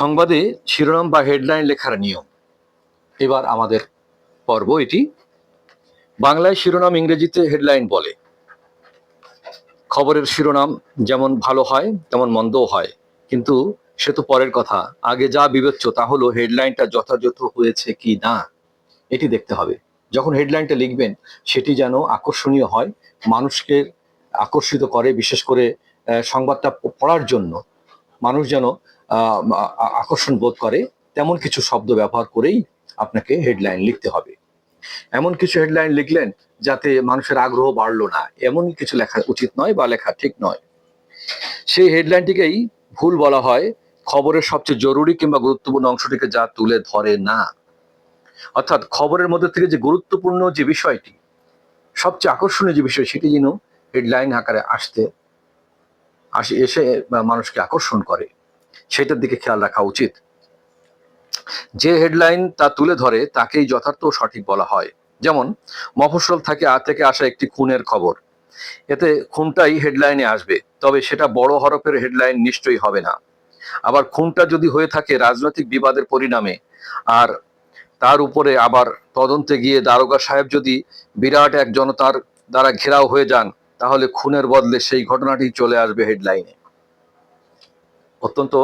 সংবাদে শিরোনাম বা হেডলাইন লেখার নিয়ম। এবার আমাদের পর্ব এটি। বাংলায় শিরোনাম ইংরেজিতে হেডলাইন বলে। খবরের শিরোনাম যেমন ভালো হয়, তেমন মন্দও হয়। কিন্তু সে তো পরের কথা। আগে যা বিবেচ্য, তা হলো হেডলাইনটা যথাযথ হয়েছে কি না, এটি দেখতে হবে। যখন হেডলাইনটা লিখবেন, সেটি যেন আকর্ষণীয় হয়, মানুষকে আকর্ষিত করে, বিশেষ করে সংবাদটা পড়ার জন্য। মানুষ যেন আকর্ষণ বোধ করে, তেমন কিছু শব্দ ব্যবহার করেই আপনাকে হেডলাইন লিখতে হবে। এমন কিছু হেডলাইন লিখলেন যাতে মানুষের আগ্রহ বাড়লো না। এমন কিছু লেখা উচিত নয় বা লেখা ঠিক নয়। সেই হেডলাইনটিকেই ভুল বলা হয়, খবরের সবচেয়ে জরুরি কিংবা গুরুত্বপূর্ণ অংশটিকে যা তুলে ধরে না। অর্থাৎ খবরের মধ্যে থেকে যে গুরুত্বপূর্ণ যে বিষয়টি, সবচেয়ে আকর্ষণীয় যে বিষয়, সেটি যেন হেডলাইন আকারে আসতে, আসে, এসে মানুষকে আকর্ষণ করে। সেটার দিকে খেয়াল রাখা উচিত। যে হেডলাইন তা তুলে ধরে, তাকেই যথার্থ সঠিক বলা হয়। যেমন, মফস্বল থেকে আ থেকে আসা একটি খুনের খবর। এতে খুনটাই হেডলাইনে আসবে, তবে সেটা বড় হরফের হেডলাইন নিশ্চয়ই হবে না। আবার খুনটা যদি হয়ে থাকে রাজনৈতিক বিবাদের পরিণামে, আর তার উপরে আবার তদন্তে গিয়ে দারোগা সাহেব যদি বিরাট এক জনতার দ্বারা ঘেরাও হয়ে যান, তাহলে খুনের বদলে সেই ঘটনাটি চলে আসবে হেডলাইনে। অত্যন্ত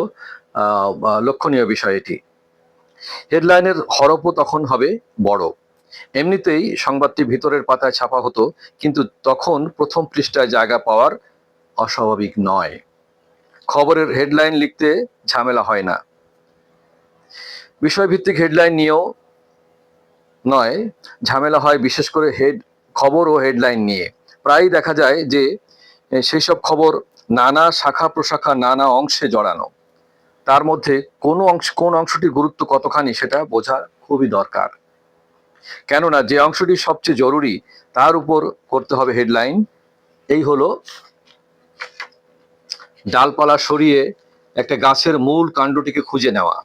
লক্ষণীয় বিষয় এটি। হেডলাইনের হরফও তখন হবে বড়। এমনিতেই সংবাদটি ভিতরের পাতায় ছাপা হতো, কিন্তু তখন প্রথম পৃষ্ঠায় জায়গা পাওয়ার অস্বাভাবিক নয়। খবরের হেডলাইন লিখতে ঝামেলা হয় না। বিষয়ভিত্তিক হেডলাইন নিয়েও নয়, ঝামেলা হয় বিশেষ করে হেড, খবর ও হেডলাইন নিয়ে। প্রায়ই দেখা যায় যে সেই সব খবর নানা শাখা প্রশাখা, নানা অংশে জড়ানো। তার মধ্যে কোন অংশ, কোন অংশটির গুরুত্ব কতখানি সেটা বোঝা খুবই দরকার। কেননা যে অংশটি সবচেয়ে জরুরি, তার উপর করতে হবে হেডলাইন। এই হলো ডালপালা সরিয়ে একটা গাছের মূল কাণ্ডটিকে খুঁজে নেওয়া।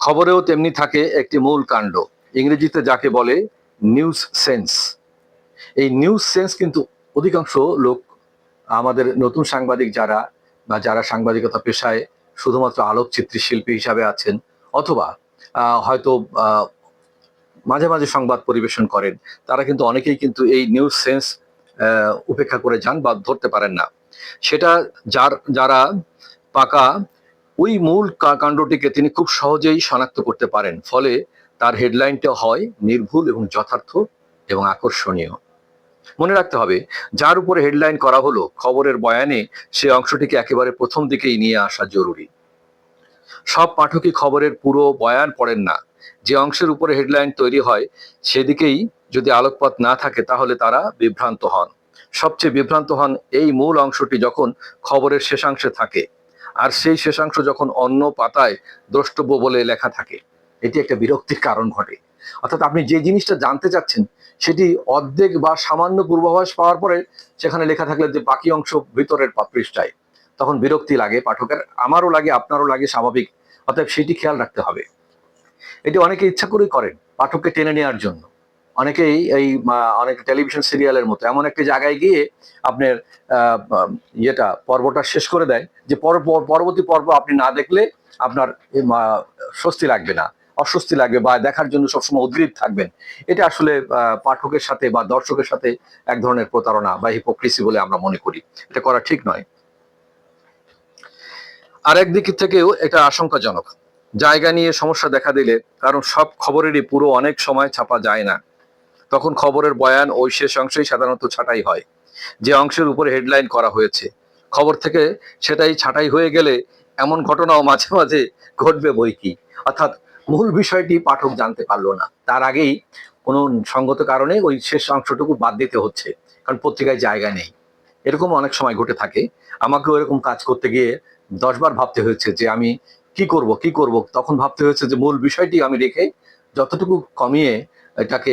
খবরেও তেমনি থাকে একটি মূল কাণ্ড। ইংরেজিতে যাকে বলে নিউজ সেন্স। এই নিউজ সেন্স কিন্তু অধিকাংশ লোক আমাদের নতুন সাংবাদিক যারা বা যারা সাংবাদিকতা পেশায় শুধুমাত্র আলোকচিত্রী শিল্পী হিসাবে আছেন অথবা হয়তো মাঝে মাঝে সংবাদ পরিবেশন করেন, তারা কিন্তু অনেকেই কিন্তু এই নিউজ সেন্স উপেক্ষা করে যান বা ধরতে পারেন না। সেটা যার, যারা পাকা, ওই মূল কাণ্ডটিকে তিনি খুব সহজেই শনাক্ত করতে পারেন। ফলে তার হেডলাইনটা হয় নির্ভুল এবং যথার্থ এবং আকর্ষণীয়। মনে রাখতে হবে, যার উপরে হেডলাইন করা হলো, খবরের বয়ানে সে অংশটিকে একেবারে প্রথম দিকেই নিয়ে আসা জরুরি। সব পাঠকই খবরের পুরো বয়ান পড়েন না। যে অংশের উপরে হেডলাইন তৈরি হয়, সেদিকেই যদি আলোকপাত না থাকে, তাহলে তারা বিভ্রান্ত হন। সবচেয়ে বিভ্রান্ত হন এই মূল অংশটি যখন খবরের শেষাংশে থাকে, আর সেই শেষাংশ যখন অন্য পাতায় দ্রষ্টব্য বলে লেখা থাকে। এটি একটা বিরক্তির কারণ ঘটে। অর্থাৎ আপনি যে জিনিসটা জানতে চাচ্ছেন, সেটি অর্ধেক বা সামান্য পূর্বাভাস পাওয়ার পরে সেখানে লেখা থাকলে যে বাকি অংশ ভিতরের পৃষ্ঠায় তখন বিরক্তি লাগে পাঠকের, আমারও লাগে, আপনারও লাগে স্বাভাবিক। অতএব সেটি খেয়াল রাখতে হবে। এটি অনেকে ইচ্ছা করেই করেন পাঠককে টেনে নেওয়ার জন্য। অনেকেই এই অনেক টেলিভিশন সিরিয়ালের মতো এমন একটা জায়গায় গিয়ে আপনার ইয়েটা, পর্বটা শেষ করে দেয় যে পর- পর- পরবর্তী পর্ব আপনি না দেখলে আপনার স্বস্তি লাগবে না। অস্বস্তি লাগবে বা দেখার জন্য সবসময় উদ্গ্রীব থাকবেন। এটা আসলে পাঠকের সাথে বা দর্শকের সাথে এক ধরনের প্রতারণা বা হিপোক্রিসি বলে আমরা মনে করি। এটা করা ঠিক নয়। আর একদিক থেকেও এটা আশঙ্কাজনক। জায়গা নিয়ে সমস্যা দেখা দিলে, কারণ সব খবরেরই পুরো অনেক সময় ছাপা যায় না। তখন খবরের বয়ান ওই শেষ অংশেই সাধারণত ছাঁটাই হয়। যে অংশের উপরে হেডলাইন করা হয়েছে। খবর থেকে সেটাই ছাঁটাই হয়ে গেলে এমন ঘটনাও মাঝে মাঝে ঘটবে বই কি? অর্থাৎ মূল বিষয়টি পাঠক জানতে পারল না। তার আগেই কোনো সঙ্গত কারণে ওই শেষ অংশটুকু বাদ দিতে হচ্ছে, কারণ পত্রিকায় জায়গা নেই। এরকম অনেক সময় ঘটে থাকে। আমাকেও এরকম কাজ করতে গিয়ে দশবার ভাবতে হয়েছে যে আমি কি করব কি করব? তখন ভাবতে হয়েছে যে মূল বিষয়টি আমি রেখে যতটুকু কমিয়ে এটাকে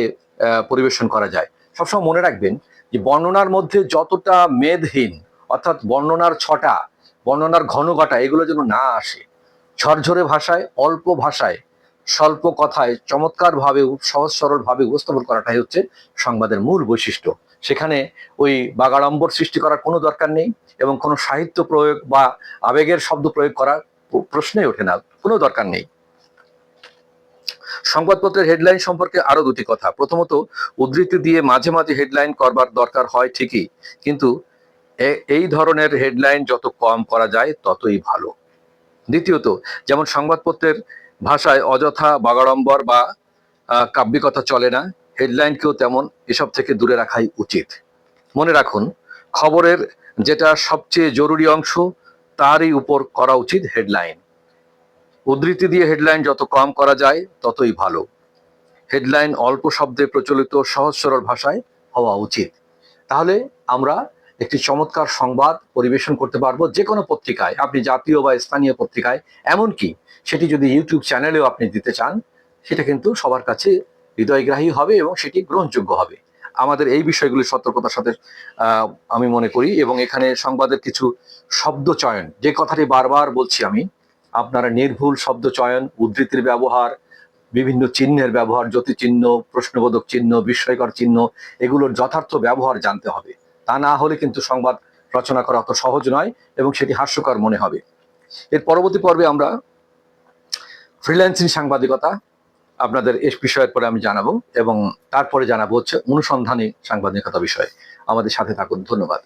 পরিবেশন করা যায়। সবসময় মনে রাখবেন যে বর্ণনার মধ্যে যতটা মেদহীন, অর্থাৎ বর্ণনার ছটা, বর্ণনার ঘনঘটা, এগুলো যেন না আসে। ঝরঝরে ভাষায়, অল্প ভাষায় স্বল্প কথায় চমৎকার ভাবে সহজ সরল ভাবে উপস্থাপন করাটাই হচ্ছে সংবাদের মূল বৈশিষ্ট্য। সেখানে ওই বাগাড়ম্বর সৃষ্টি করার কোনো দরকার নেই এবং কোনো সাহিত্য প্রয়োগ বা আবেগের শব্দ প্রয়োগ করার প- প্রশ্নই ওঠে না, কোনো দরকার নেই। সংবাদপত্রের হেডলাইন সম্পর্কে আরও দুটি কথা। প্রথমত, উদ্ধৃতি দিয়ে মাঝে মাঝে হেডলাইন করবার দরকার হয় ঠিকই, কিন্তু এই ধরনের হেডলাইন যত কম করা যায় ততই ভালো। দ্বিতীয়ত, যেমন সংবাদপত্রের ভাষায় অযথা বাগাড়ম্বর বা কাব্যিকতা চলে না। হেডলাইনকেও তেমন এসব থেকে দূরে রাখাই উচিত। মনে রাখুন, খবরের যেটা সবচেয়ে জরুরি অংশ, তারই উপর করা উচিত হেডলাইন। উদ্ধৃতি দিয়ে হেডলাইন যত কম করা যায়, ততই ভালো। হেডলাইন অল্প শব্দে প্রচলিত সহজ সরল ভাষায় হওয়া উচিত। তাহলে আমরা একটি চমৎকার সংবাদ পরিবেশন করতে পারব যে কোনো পত্রিকায়, আপনি জাতীয় বা স্থানীয় পত্রিকায়, এমনকি সেটি যদি ইউটিউব চ্যানেলেও আপনি দিতে চান, সেটা কিন্তু সবার কাছে হৃদয়গ্রাহী হবে এবং সেটি গ্রহণযোগ্য হবে। আমাদের এই বিষয়গুলি সতর্কতার সাথে আমি মনে করি এবং এখানে সংবাদের কিছু শব্দ চয়ন, যে কথাটি বারবার বলছি আমি, আপনারা নির্ভুল শব্দ চয়ন, উদ্ধৃতির ব্যবহার, বিভিন্ন চিহ্নের ব্যবহার জ্যোতি চিহ্ন প্রশ্নবোধক চিহ্ন, বিস্ময়কর চিহ্ন, এগুলোর যথার্থ ব্যবহার জানতে হবে। তা না হলে কিন্তু সংবাদ রচনা করা অত সহজ নয় এবং সেটি হাস্যকর মনে হবে। এর পরবর্তী পর্বে আমরা ফ্রিল্যান্সিং সাংবাদিকতা আপনাদের এই বিষয়ের পরে আমি জানাব এবং তারপরে জানাব হচ্ছে অনুসন্ধানী সাংবাদিকতা বিষয়ে। আমাদের সাথে থাকুন, ধন্যবাদ।